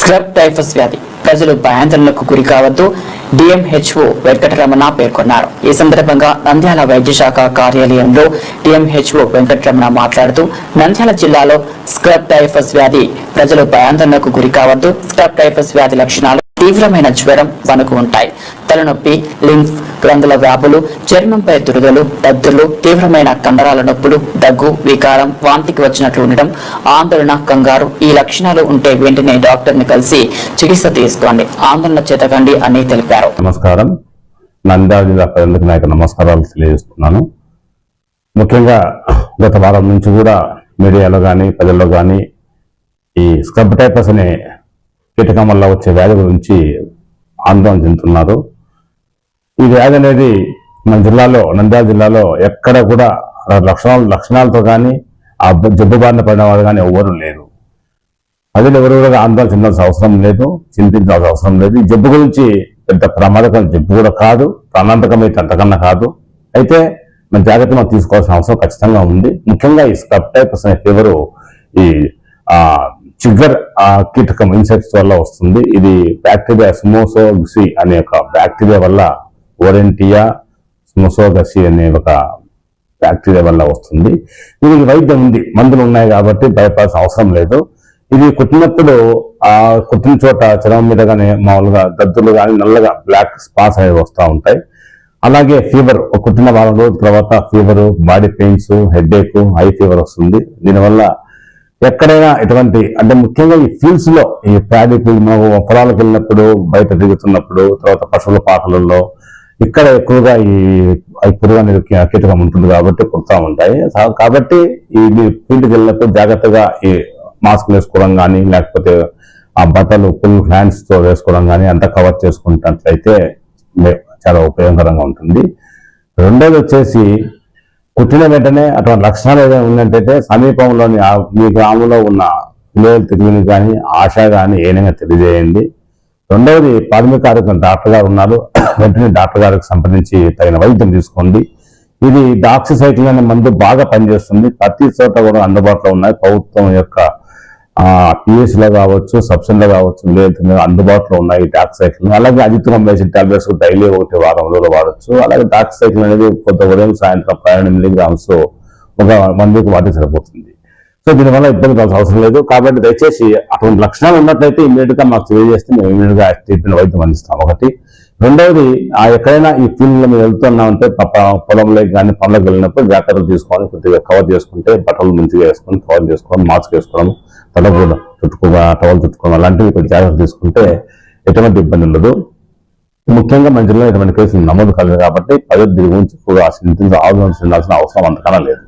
Scrub typhus వ్యాధి. ప్రజలు భయాందోళనకు గురి కావద్దు డిఎంహెచ్ఓ వెంకటరమణ పేర్కొన్నారు. ఈ సందర్భంగా నంద్యాల వైద్యశాఖ కార్యాలయంలో డిఎంహెచ్ఓ వెంకటరమణ మాట్లాడుతూ నంద్యాల జిల్లాలో స్క్రబ్ టైఫస్ వ్యాధి ప్రజలు భయాందోళనకు గురి కావద్దు స్క్రబ్ టైఫస్ వ్యాధి లక్షణాలు తీవ్రమైన జ్వరం వణుకు ఉంటాయి. తలనొప్పి లింఫ్ గ్రంథుల వ్యాపులు చర్మంపై దురదలు దద్దులు తీవ్రమైన కండరాల నొప్పులు దగ్గు వికారం వాంతికి వచ్చినట్లు ఉండడం ఆందోళన కంగారు ఈ లక్షణాలు ఉంటే వెంటనే డాక్టర్ని కలిసి చికిత్స తీసుకోండి. ఆందోళన చేతకండి అని తెలిపారు. నమస్కారం. నంద్యాల జిల్లా ప్రజలకు నమస్కారాలు తెలియజేస్తున్నాను. ముఖ్యంగా గత వారం నుంచి కూడా మీడియాలో కానీ ప్రజల్లో కానీ ఈ స్క్రబ్ టైపస్ అనే కీటకం వల్ల వచ్చే వ్యాధి గురించి ఆందోళన చెందుతున్నారు. వ్యాధి అనేది మన జిల్లాలో నంద్యాల జిల్లాలో ఎక్కడ కూడా లక్షణాలు లక్షణాలతో కానీ ఆ జబ్బు బారిన పడిన వారు కానీ ఎవ్వరూ లేరు. ప్రజలు ఎవరు కూడా ఆందోళన చెందాల్సిన అవసరం లేదు చింతించాల్సిన అవసరం లేదు. ఈ జబ్బు గురించి పెద్ద ప్రమాదకం జబ్బు కూడా కాదు ప్రాణాంతకం అయితే అంతకన్నా కాదు. అయితే మన జాగ్రత్త మనం తీసుకోవాల్సిన అవసరం ఖచ్చితంగా ఉంది. ముఖ్యంగా ఈ స్కబ్ టైప్స్ అనే ఫీవర్ ఈ చిగ్గర్ ఆ కీటకం ఇన్సెక్ట్స్ వల్ల వస్తుంది. ఇది బ్యాక్టీరియా స్మోసోగసి అనే ఒక బ్యాక్టీరియా వల్ల ఓరెంటియా స్మోసోగసి అనే ఒక బ్యాక్టీరియా వల్ల వస్తుంది. దీనికి వైద్యం ఉంది. మందులు ఉన్నాయి కాబట్టి భయపడాల్సిన అవసరం లేదు. ఇది కుట్టినప్పుడు ఆ కుట్టిన చోట చర్మం మీద కానీ మామూలుగా దద్దులు కానీ నల్లగా బ్లాక్ స్పాట్స్ అనేవి వస్తూ ఉంటాయి. అలాగే ఫీవర్ ఒక కుట్టిన వారం రోజుల తర్వాత fever body pains headache high fever వస్తుంది. దీనివల్ల ఎక్కడైనా ఇటువంటి అంటే ముఖ్యంగా ఈ ఫీల్డ్స్లో ఈ ప్యాడీ ఫీల్డ్ మనం పొలాలకు వెళ్ళినప్పుడు బయట తిరుగుతున్నప్పుడు తర్వాత పశువుల పాకలలో ఇక్కడ ఎక్కువగా ఈ పురుగు అనేది కీటకం ఉంటుంది కాబట్టి కుడతా ఉంటాయి. కాబట్టి ఈ ఫీల్డ్కి వెళ్ళినప్పుడు జాగ్రత్తగా ఈ మాస్క్ వేసుకోవడం కానీ లేకపోతే ఆ బట్టలు ఫుల్ హ్యాండ్స్తో వేసుకోవడం కానీ అంతా కవర్ చేసుకుంటున్నట్లయితే చాలా ఉపయోగకరంగా ఉంటుంది. రెండోది వచ్చేసి కుట్టిన వెంటనే అటువంటి లక్షణాలు ఏదైనా ఉన్నట్టయితే సమీపంలోని మీ గ్రామంలో ఉన్న పిల్లలు తెలియని కానీ ఆశ కానీ ఏదైనా తెలియజేయండి. రెండవది ప్రాథమిక ఆరోగ్యం డాక్టర్ గారు ఉన్నారు. వెంటనే డాక్టర్ గారికి సంబంధించి తగిన వైద్యం తీసుకోండి. ఇది డాక్సిసైక్లిన్ అనే మందు బాగా పనిచేస్తుంది. ప్రతి చోట కూడా అందుబాటులో ఉన్నాయి. ప్రభుత్వం యొక్క పిఎస్లో కావచ్చు సబ్సిడీలో కావచ్చు లేదు అందుబాటులో ఉన్నాయి డాక్సైక్లిన్ అలాగే అజిత్రం వేసిన టాబ్లెట్స్ డైలీ ఒకటి వారం రోజులు వాడచ్చు. అలాగే డాక్సైక్లిన్ అనేది కొంత ఉదయం సాయంత్రం పన్నెండు మిలిగ్రామ్స్ ఒక మందికి వాటి సరిపోతుంది. సో దీనివల్ల ఇబ్బంది పడాల్సిన అవసరం లేదు. కాబట్టి దయచేసి అటువంటి లక్షణాలు ఉన్నట్లయితే ఇమీడియట్గా మాకు తెలియజేస్తే మేము ఇమీడియట్గా ట్రీట్మెంట్ వైద్యం అందిస్తాం. ఒకటి. రెండవది ఆ ఎక్కడైనా ఈ ఫీల్డ్లో మేము వెళ్తున్నామంటే పప్ప- పొలంలోకి కానీ పనులకు వెళ్ళినప్పుడు జాగ్రత్తలు తీసుకొని కొద్దిగా కవర్ చేసుకుంటే బట్టలు మంచిగా వేసుకొని కవర్ చేసుకోవడం మాస్క్ వేసుకోవడం తలకు చుట్టుకోవడం టవల్ చుట్టుకోవడం అలాంటివి కొంచెం జాగ్రత్తలు తీసుకుంటే ఎటువంటి ఇబ్బంది ఉండదు. ముఖ్యంగా మంచిలో ఎటువంటి కేసులు నమోదు కాలేదు కాబట్టి పదో దీని గురించి ఎక్కువగా చింతించాల్సిన ఆందోళన అవసరం అంతకన్నా లేదు.